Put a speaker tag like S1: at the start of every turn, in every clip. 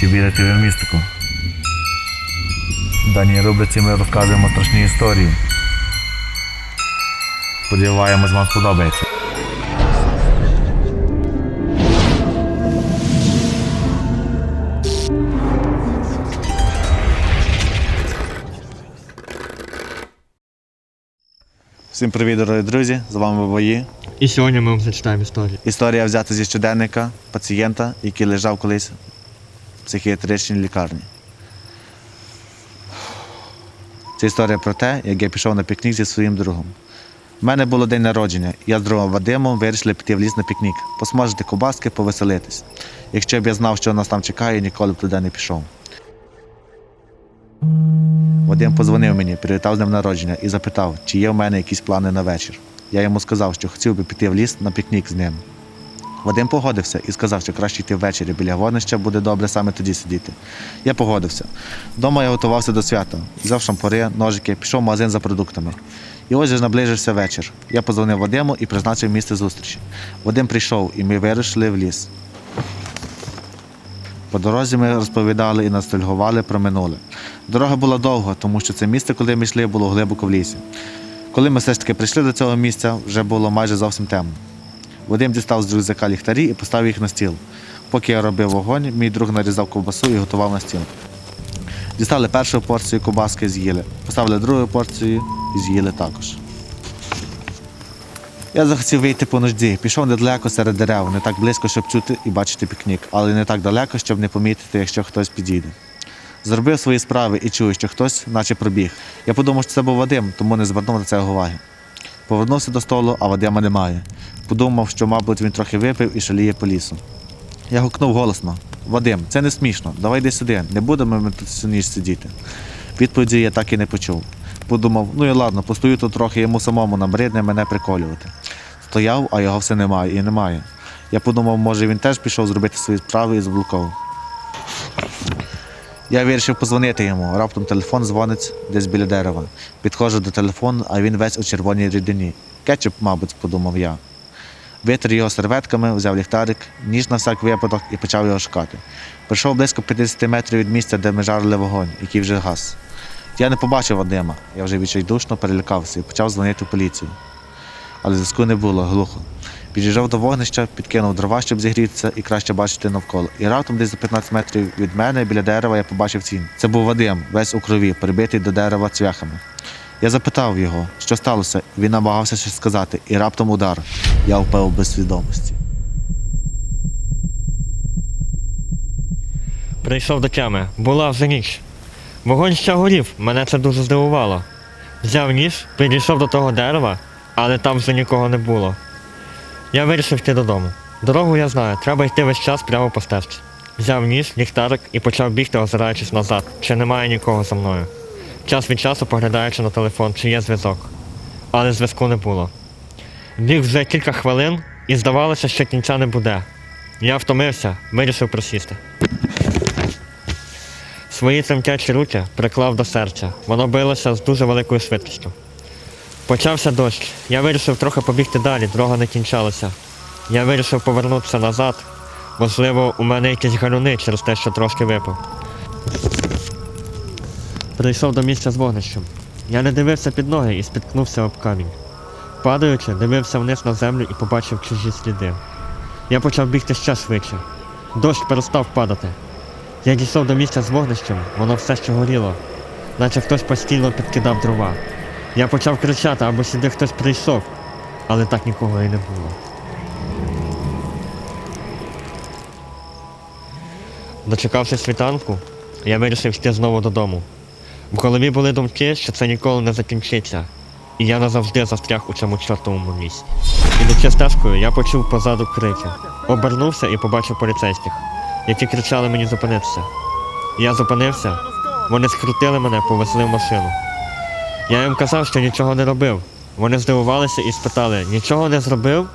S1: Чи вірите ви в містику? В даній рубриці ми розказуємо страшні історії. Сподіваємось, вам сподобається. Всім привіт, дорогі друзі! З вами Бабої.
S2: І сьогодні ми вам зачитаємо історію.
S1: Історія взята зі щоденника пацієнта, який лежав колись психіатричній лікарні. Це історія про те, як я пішов на пікнік зі своїм другом. У мене було день народження, я з другом Вадимом вирішили піти в ліс на пікнік, посмажити кобаски, повеселитись. Якщо б я знав, що нас там чекає, ніколи б туди не пішов. Вадим позвонив мені, привітав з днем народження і запитав, чи є в мене якісь плани на вечір. Я йому сказав, що хотів би піти в ліс на пікнік з ним. Вадим погодився і сказав, що краще йти ввечері біля вогнища буде добре саме тоді сидіти. Я погодився. Вдома я готувався до свята, взяв шампури, ножики, пішов в магазин за продуктами. І ось же наближився вечір. Я позвонив Вадиму і призначив місце зустрічі. Вадим прийшов, і ми вирушили в ліс. По дорозі ми розповідали і ностальгували про минуле. Дорога була довга, тому що це місце, куди ми йшли, було глибоко в лісі. Коли ми все ж таки прийшли до цього місця, вже було майже зовсім темно. Вадим дістав з рюкзака ліхтарі і поставив їх на стіл. Поки я робив вогонь, мій друг нарізав ковбасу і готував на стіл. Дістали першу порцію ковбаски, з'їли. Поставили другу порцію і з'їли також. Я захотів вийти по нужді. Пішов недалеко серед дерев, не так близько, щоб чути і бачити пікнік, але не так далеко, щоб не помітити, якщо хтось підійде. Зробив свої справи і чую, що хтось, наче пробіг. Я подумав, що це був Вадим, тому не звернув на це уваги. Повернувся до столу, а Вадима немає. Подумав, що, мабуть, він трохи випив і шаліє по лісу. Я гукнув голосно: Вадим, це не смішно. Давай йди сюди, не будемо ми тут всю сидіти. Відповіді я так і не почув. Подумав, ну і ладно, постою тут трохи йому самому набридне мене приколювати. Стояв, а його все немає і немає. Я подумав, може він теж пішов зробити свої справи і заблукав. Я вирішив позвонити йому. Раптом телефон дзвонить десь біля дерева. Підходжу до телефону, а він весь у червоній рідині. Кетчуп, мабуть, подумав я. Витер його серветками, взяв ліхтарик, ніж на всяк випадок і почав його шукати. Прийшов близько 50 метрів від місця, де ми жарили вогонь, який вже гас. Я не побачив Вадима, я вже відчайдушно перелякався і почав дзвонити в поліцію. Але зв'язку не було, глухо. Під'їжджав до вогнища, підкинув дрова, щоб зігрітися і краще бачити навколо. І раптом десь за 15 метрів від мене біля дерева я побачив цін. Це був Вадим, весь у крові, прибитий до дерева цвяхами. Я запитав його, що сталося. Він намагався щось сказати, і раптом удар. Я впав без свідомості.
S2: Прийшов до тями. Була вже ніч. Вогонь ще горів, мене це дуже здивувало. Взяв ніж, підійшов до того дерева, але там вже нікого не було. Я вирішив йти додому. Дорогу я знаю, треба йти весь час прямо по стежці. Взяв ніж, ліхтарик і почав бігти, озираючись назад, чи немає нікого за мною. Час від часу поглядаючи на телефон, чи є зв'язок. Але зв'язку не було. Біг вже кілька хвилин і здавалося, що кінця не буде. Я втомився, вирішив присісти. Свої тремтячі руки приклав до серця. Воно билося з дуже великою швидкістю. Почався дощ. Я вирішив трохи побігти далі, дорога не кінчалася. Я вирішив повернутися назад. Можливо, у мене якісь галюни через те, що трошки випив. Прийшов до місця з вогнищем. Я не дивився під ноги і спіткнувся об камінь. Падаючи, дивився вниз на землю і побачив чужі сліди. Я почав бігти ще швидше. Дощ перестав падати. Я дійшов до місця з вогнищем, воно все ще горіло, наче хтось постійно підкидав дрова. Я почав кричати, або сюди хтось прийшов, але так нікого і не було. Дочекавши світанку, я вирішив йти знову додому. В голові були думки, що це ніколи не закінчиться, і я назавжди застряг у цьому чортовому місці. Ідучи стежкою, я почув позаду крики. Обернувся і побачив поліцейських, які кричали мені зупинитися. Я зупинився, вони скрутили мене, повезли в машину. Я їм казав, що нічого не робив. Вони здивувалися і спитали, нічого не зробив?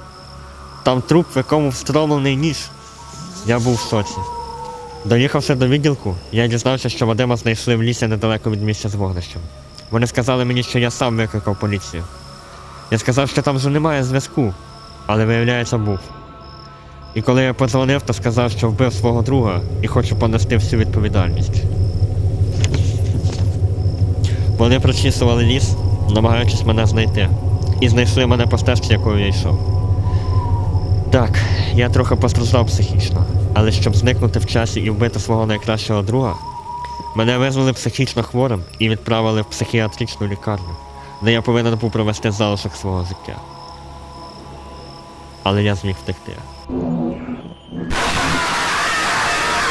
S2: Там труп, в якому встромлений ніж. Я був в шоці. Доїхавши до відділку, я дізнався, що Вадима знайшли в лісі недалеко від місця з вогнищем. Вони сказали мені, що я сам викликав поліцію. Я сказав, що там вже немає зв'язку, але виявляється був. І коли я подзвонив, то сказав, що вбив свого друга і хочу понести всю відповідальність. Вони прочісували ліс, намагаючись мене знайти. І знайшли мене по стежці, якою я йшов. Так, я трохи постраждав психічно, але щоб зникнути в часі і вбити свого найкращого друга, мене визвали психічно хворим і відправили в психіатричну лікарню, де я повинен був провести залишок свого життя. Але я зміг втекти.